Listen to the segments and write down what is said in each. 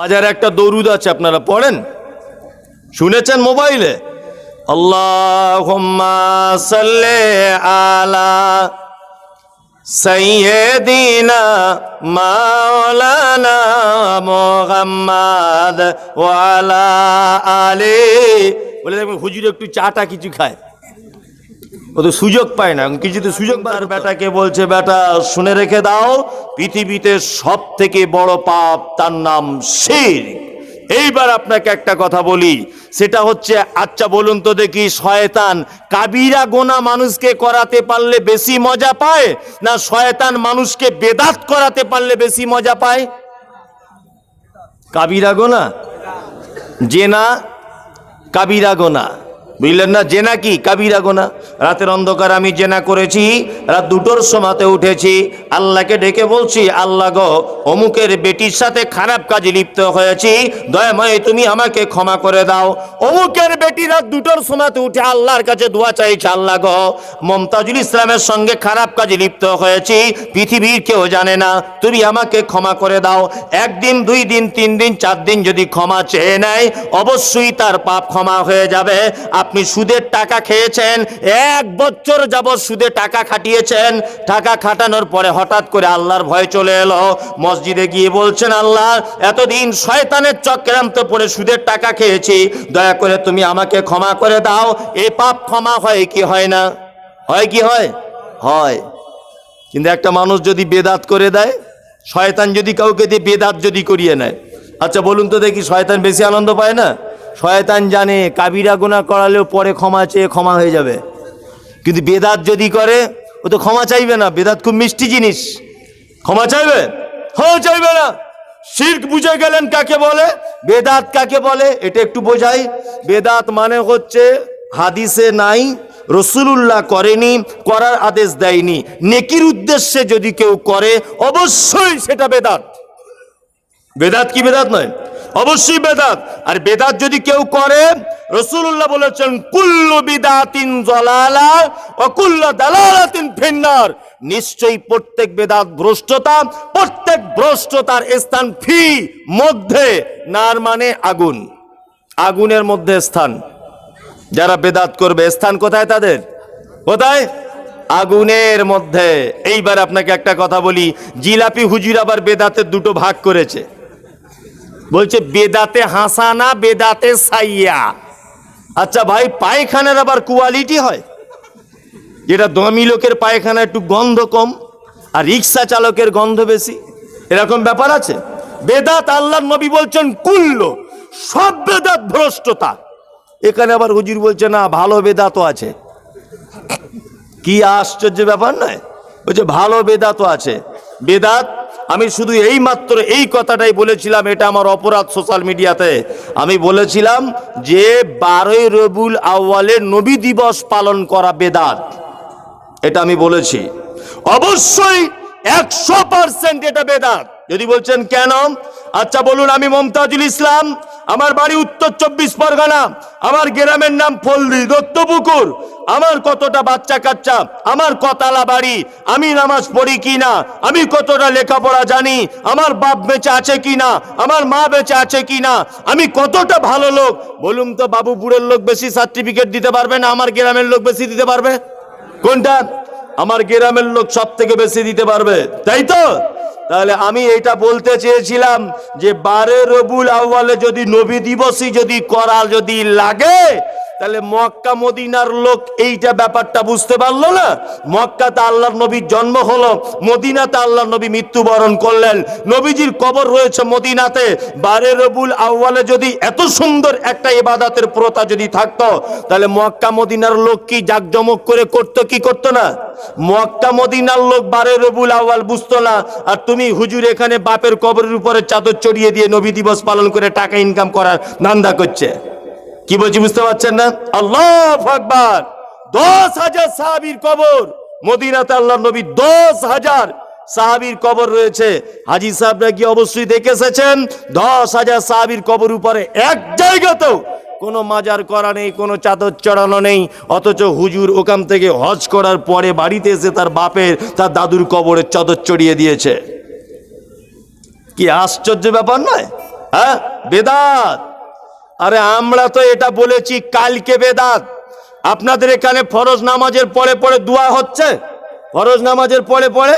হাজার একটা দরুদ আছে, আপনারা পড়েন। শুনেছেন মোবাইলে? আল্লাহ আলা ওয়ালা আলে। বলে দেখবেন হুজুর একটু চাটা কিছু খায়। ও তো সুযোগ পায় না। কিছুতে সুযোগ তার বেটাকে বলছে বেটা শুনে রেখে দাও পৃথিবীতে সব থেকে বড় পাপ তার নাম শির। এইবার আপনাকে একটা কথা বলি সেটা হচ্ছে আচ্ছা বলুন তো দেখি শয়তান কাবিরা গোনা মানুষকে করাতে পারলে বেশি মজা পায় না শয়তান মানুষকে বেদাত করাতে পারলে বেশি মজা পায়? কাবিরা গোনা? জেনা কাবিরা গোনা। বুঝলেন না? জেনা কি? কাবিরা গোনা। রাতের অন্ধকার আমি জেনা করেছি, রাত দুটোর সময়তে উঠেছি। আল্লাহকে ডেকে বলছি, আল্লাহ গো, অমুকের বেটির সাথে খারাপ কাজে লিপ্ত হয়েছি। দয়াময়, তুমি আমাকে ক্ষমা করে দাও। অমুকের বেটি রাত দুটোর সময়তে উঠে আল্লাহর কাছে দোয়া চাইছে, আল্লাহ গো, মমতাজুল ইসলামের সঙ্গে খারাপ কাজে লিপ্ত হয়েছি। পৃথিবীর কেউ জানে না। তুমি আমাকে ক্ষমা করে দাও। একদিন, দুই দিন, তিন দিন, চার দিন যদি ক্ষমা চেয়ে নেয়, অবশ্যই তার পাপ ক্ষমা হয়ে যাবে। আপনি সুদের টাকা খেয়েছেন, এক বছর যাবৎ সুদে টাকা খাটিয়েছেন, টাকা খাটানোর পরে হঠাৎ করে আল্লাহর ভয় চলে এলো। মসজিদে গিয়ে বলছেন, আল্লাহ, এতদিন শয়তানের চক্রান্ত পড়ে সুদের টাকা খেয়েছি, দয়া করে তুমি আমাকে ক্ষমা করে দাও। এ পাপ ক্ষমা হয় কি হয় না? হয় কি হয়? হয়। কিন্তু একটা মানুষ যদি বেদাত করে দেয়, শয়তান যদি কাউকে দিয়ে বেদাত যদি করিয়ে নেয় আচ্ছা বলুন তো দেখি শয়তান বেশি আনন্দ পায় না? শয়তান জানে, কাবিরা গুনাহ করালেও পরে ক্ষমা চেয়ে ক্ষমা হয়ে যাবে। কিন্তু বেদাত যদি করে, ও তো ক্ষমা চাইবে না। বেদাত খুব মিষ্টি জিনিস। ক্ষমা চাইবে? হ্যাঁ চাইবে না। শির্ক বুঝে গেলেন কাকে বলে? বেদাত কাকে বলে? এটা একটু বোঝাই। বেদাত মানে হচ্ছে, হাদিসে নাই, রসুলুল্লাহ করেনি, করার আদেশ দেয়নি। নেকির উদ্দেশ্যে যদি কেউ করে, অবশ্যই সেটা বেদাত। বেদাত কি বেদাত নয়? অবশ্যই বেদাত। আর বেদাত যদি কেউ করে রসুল্লাহ বলেছেন, কুল্লু বিদাতিন জলালা ও কুল্লু দালালাতিন ফিন্নার। নিশ্চয়ই প্রত্যেক বেদাত ভ্রষ্টতা, প্রত্যেক ভ্রষ্টতার স্থান ফি মধ্যে, নার মানে আগুন। আগুনের মধ্যে স্থান। যারা বেদাত করবে, স্থান কোথায় তাদের? কোথায়? আগুনের মধ্যে। এইবার আপনাকে একটা কথা বলি, জিলাপি হুজুর আবার বেদাতের দুটো ভাগ করেছে। বলছে, বেদাতে হাসানা, বেদাতে সাইয়া। আচ্ছা ভাই, পায়খানার আবার কোয়ালিটি হয়? যেটা দমি লোকের পায়খানা একটু গন্ধ কম আর রিক্সা চালকের গন্ধ বেশি, এরকম ব্যাপার আছে? বেদাত আল্লাহ নবী বলছেন, কুল্ল। সব বেদাত ভ্রষ্টতা। এখানে আবার হুজুর বলছে, না, ভালো বেদাতও আছে। কি আশ্চর্য ব্যাপার নয়? বলছে, ভালো বেদাতও আছে। বেদাত আমি শুধু এই মাত্র এই কথাটাই বলেছিলাম, এটা আমার অপরাধ সোশ্যাল মিডিয়াতে। আমি বলেছিলাম যে, বারোই রবুল আউ্বালে নবী দিবস পালন করা বেদাত। এটা আমি বলেছি। অবশ্যই একশো পার্সেন্ট এটা বেদাত। যদি বলছেন কেন? আচ্ছা বলুন, আমি মমতাজুল ইসলাম, আমার বাড়ি উত্তর চব্বিশ পরগনা, আমার গ্রামের নাম ফলদি, দত্তপুকুর। আমার কতটা বাচ্চা কাচ্চা আমার কতালা বাড়ি, আমি নামাজ পড়ি কি না আমি কতটা লেখাপড়া জানি, আমার বাপ বেঁচে আছে কি না আমার মা বেঁচে আছে কি না আমি কতটা ভালো লোক? বলুন তো, বাবু বুড়ের লোক বেশি সার্টিফিকেট দিতে পারবে না, আমার গ্রামের লোক বেশি দিতে পারবে? কোনটা? আমার গ্রামের লোক সব থেকে বেশি দিতে পারবে, তাই তো? তাহলে আমি এটা বলতে চেয়েছিলাম যে বারে রবুল আউ্বালে যদি নবী দিবসই যদি করা যদি লাগে তাহলে মক্কা মদিনার লোক এইটা ব্যাপারটা বুঝতে পারল না? মক্কাতে আল্লাহর নবীর জন্ম হলো, মদিনাতে আল্লাহর নবী মৃত্যুবরণ করলেন। নবীজির কবর রয়েছে মদিনাতে। বারে রবুল আউ্বালে যদি এত সুন্দর একটা ইবাদাতের প্রথা যদি থাকতো, তাহলে মক্কা মদিনার লোক কি জাকজমক করে করতো, কি করতো না? মক্কা মদিনার লোক বারে রবুল আউ্বাল বুঝতো না। আর তুমি হুজুর এখানে বাপের কবরের উপরে চাদর চড়িয়ে দিয়ে নবী দিবস পালন করে টাকা ইনকাম করার ধান্দা করছে। কি বলছি বুঝতে পারছেন না? আল্লাহ আকবার। দশ হাজার সাহাবির কবর। মদিনাতে আল্লাহ নবী দশ হাজার সাহাবির কবর রয়েছে। হাজি সাহেবরা কি অবশ্যই দেখে এসেছেন? দশ হাজার সাহাবির কবর উপরে এক জায়গাতেও কোনো মাজার করা নেই, কোনো চাদর চড়ানো নেই। অথচ হুজুর ওখান থেকে হজ করার পরে বাড়িতে এসে তার বাপের, তার দাদুর কবরের চাদর চড়িয়ে দিয়েছে। কি আশ্চর্য ব্যাপার নয়? হ্যাঁ? বেদাত। আরে আমরা তো এটা বলেছি, কালকে বেদাত। আপনাদের এখানে ফরজ নামাজের পরে পরে দোয়া হচ্ছে? ফরজ নামাজের পরে পরে?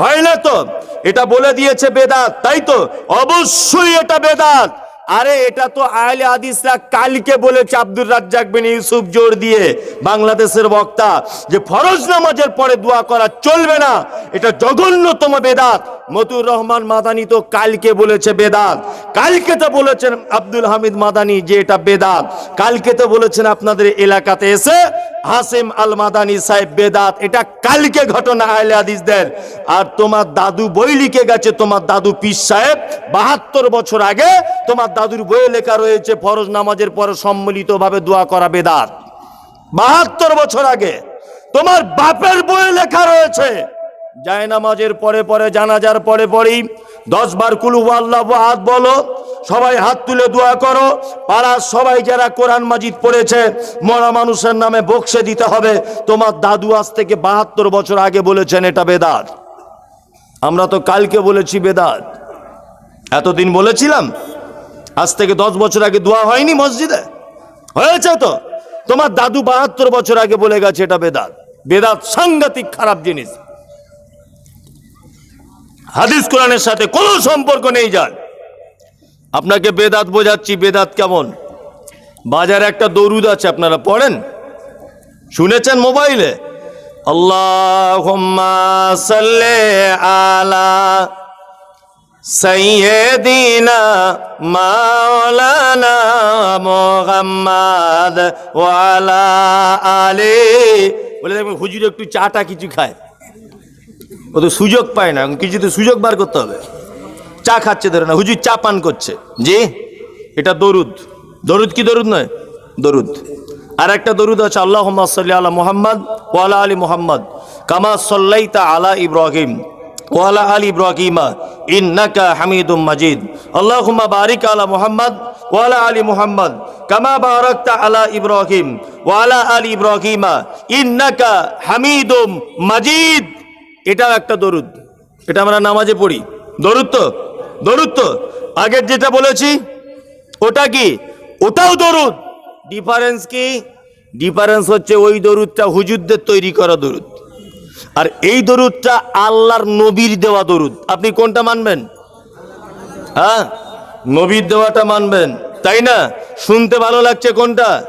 হয় না তো? এটা বলে দিয়েছে বেদাত, তাই তো? অবশ্যই এটা বেদাত। আরে এটা তো আহলে হাদিসরা কালকে বলেছে আব্দুর রাজ্জাক বিন ইউসুফ জোর দিয়ে বাংলাদেশের বক্তা যে ফরজ নামাজের পরে দোয়া করা চলবে না, এটা জঘন্যতম বেদাত। মতুর রহমান মাদানি তো কালকে বলেছে বেদাত। কালকে তো বলেছেন আব্দুল হামিদ মাদানি যে এটা বেদাত। কালকে তো বলেছেন আপনাদের এলাকাতে এসে হাসিম আল মাদানি সাহেব বেদাত, এটা কালকে ঘটনা আহলে হাদিসদের আর তোমার দাদু বই লিখে গেছে, তোমার দাদু পীর সাহেব, বাহাত্তর বছর আগে তোমার দাদুর বইয়ে লেখা রয়েছে, ফরজ নামাজের পরে সম্মিলিতভাবে দোয়া করা বেদাত। বাহাত্তর বছর আগে তোমার বাপের বইয়ে লেখা রয়েছে, যায় নামাজের পরে পরে, জানাজার পরে পরেই দশ বার কুলু আল্লাহ হাত বলো, সবাই হাত তুলে দোয়া করো। পাড়ার সবাই যারা কোরআন মাজিদ পড়েছে, মরা মানুষের নামে বক্সে দিতে হবে। তোমার দাদু আজ থেকে বাহাত্তর বছর আগে বলেছেন, এটা বেদাত। আমরা তো কালকে বলেছি বেদাত। এতদিন বলেছিলাম, আজ থেকে দশ বছর আগে দোয়া হয়নি মসজিদে? হয়েছে তো। তোমার দাদু বাহাত্তর বছর আগে বলে গেছে, এটা বেদাত। বেদাত সাংঘাতিক খারাপ জিনিস। হাদিস কোরআনের সাথে কোনো সম্পর্ক নেই যার আপনাকে বেদাত বোঝাচ্ছি, বেদাত কেমন? বাজারে একটা দরুদ আছে, আপনারা পড়েন? শুনেছেন মোবাইলে? আল্লাহ আলা ওয়ালা আলে বলে দেখবেন হুজুর একটু চাটা কিছু খায়। ও তো সুযোগ পায় না কিছু তো সুযোগ বার করতে হবে। চা খাচ্ছে ধরে না, হুজুর চা পান করছে। জি, এটা দরুদ। দরুদ কি দরুদ নয়? দরুদ। আর একটা দরুদ আছে আল্লাহ সাল্লি আলা মোহাম্মদ ওয়ালা আলী মোহাম্মদ, কামা সাল্লাইতা আলা ইব্রাহিম ওয়ালা আলী ইব্রাহিমা, ইন্নাকা হামিদুম মাজিদ। আল্লাহুম্মা বারিক আলা মোহাম্মদ ওয়ালা আলী মোহাম্মদ, কামা বারাকতা আলা ইব্রাহিম ওয়ালা আলী ইব্রাহিমা, ইন্নাকা হামিদুম মাজিদ। এটাও একটা দরুদ। এটা আমরা নামাজে পড়ি। দরুদ তো? দরুদ তো? আগের যেটা বলেছি, ওটা কি? ওটাও দরুদ। ডিফারেন্স কি? ডিফারেন্স হচ্ছে ওই দরুদটা হুজুরদের তৈরি করা দরুদ। আর এই দরুদটা আল্লাহর নবীর দেওয়া দরুদ। আপনি কোনটা মানবেন? হ্যাঁ? নবীর দেওয়াটা মানবেন। তাই না? শুনতে ভালো লাগছে কোনটা?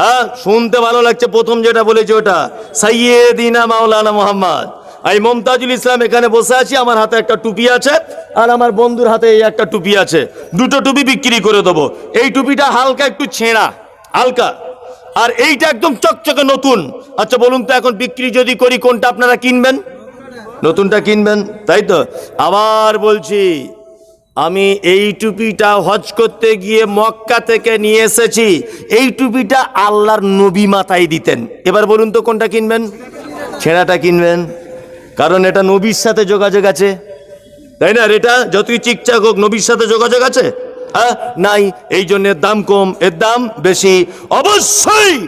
হ্যাঁ শুনতে ভালো লাগছে প্রথম যেটা বলেছে ওটা। সাইয়েদিনা মাওলানা মোহাম্মদ। আমি মমতাজুল ইসলাম এখানে বসে আছি, আমার হাতে একটা টুপি আছে আর আমার বন্ধুর হাতে এই একটা টুপি আছে। দুটো টুপি বিক্রি করে দেবো। এই টুপিটা হালকা একটু ছেঁড়া, হালকা। আর এইটা একদম চকচকে নতুন। আচ্ছা বলুন তো এখন বিক্রি যদি করি, কোনটা আপনারা কিনবেন? নতুনটা কিনবেন, তাই তো? আবার বলছি আমি এই টুপিটা হজ করতে গিয়ে মক্কা থেকে নিয়ে এসেছি। এই টুপিটা আল্লাহর নবী মাথায় দিতেন। এবার বলুন তো কোনটা কিনবেন? ছেঁড়াটা কিনবেন। কারণ এটা নবীর সাথে যোগাযোগ আছে। তাই না এটা যতই চিকচাক হোক, নবীর সাথে যোগাযোগ আছে? হ্যাঁ? নাই। এই জন্য দাম কম। এর দাম বেশি। অবশ্যই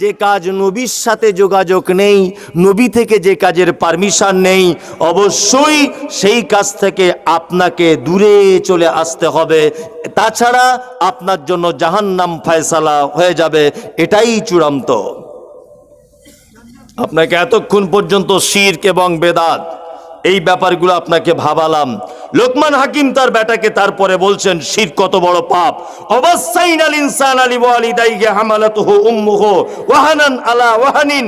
যে কাজ নবীর সাথে যোগাযোগ নেই, নবী থেকে যে কাজের পারমিশন নেই, অবশ্যই সেই কাজ থেকে আপনাকে দূরে চলে আসতে হবে। তাছাড়া আপনার জন্য জাহান্নাম ফয়সালা হয়ে যাবে, এটাই চূড়ান্ত। আপনাকে এতক্ষণ পর্যন্ত শির্ক এবং বেদাত, এই ব্যাপারগুলো আপনাকে ভাবালাম। লোকমান হাকিম তার বেটাকে তারপরে বলছেন, শির কত বড় পাপ। অবস্থাইন আল ইনসান আলী ওয়ালিদাইহি হামালাতুহু উম্মুহু ওয়াহানান আলা ওয়াহানিন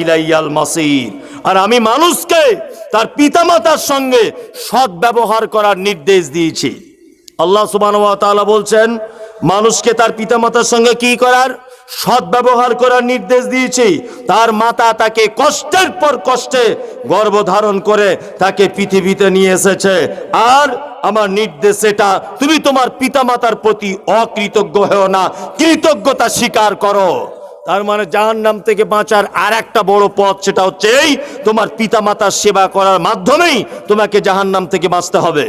ইলাইয়াল আর আমি মানুষকে তার পিতামাতার সঙ্গে সৎ ব্যবহার করার নির্দেশ দিয়েছি। আল্লাহ তাআলা বলছেন, মানুষকে তার পিতামাতার সঙ্গে কি করার? সৎ ব্যবহার করার নির্দেশ দিয়েছি। তার মাতা তাকে কষ্টের পর কষ্টে গর্ভধারণ করে তাকে পৃথিবীতে নিয়ে এসেছে। আর আমার নির্দেশ এটা, তুমি তোমার পিতামাতার প্রতি অকৃতজ্ঞ হও না, কৃতজ্ঞতা স্বীকার করো। তার মানে জাহান নাম থেকে বাঁচার আর একটা বড় পথ সেটা হচ্ছে এই, তোমার পিতামাতার সেবা করার মাধ্যমেই তোমাকে জাহান নাম থেকে বাঁচতে হবে।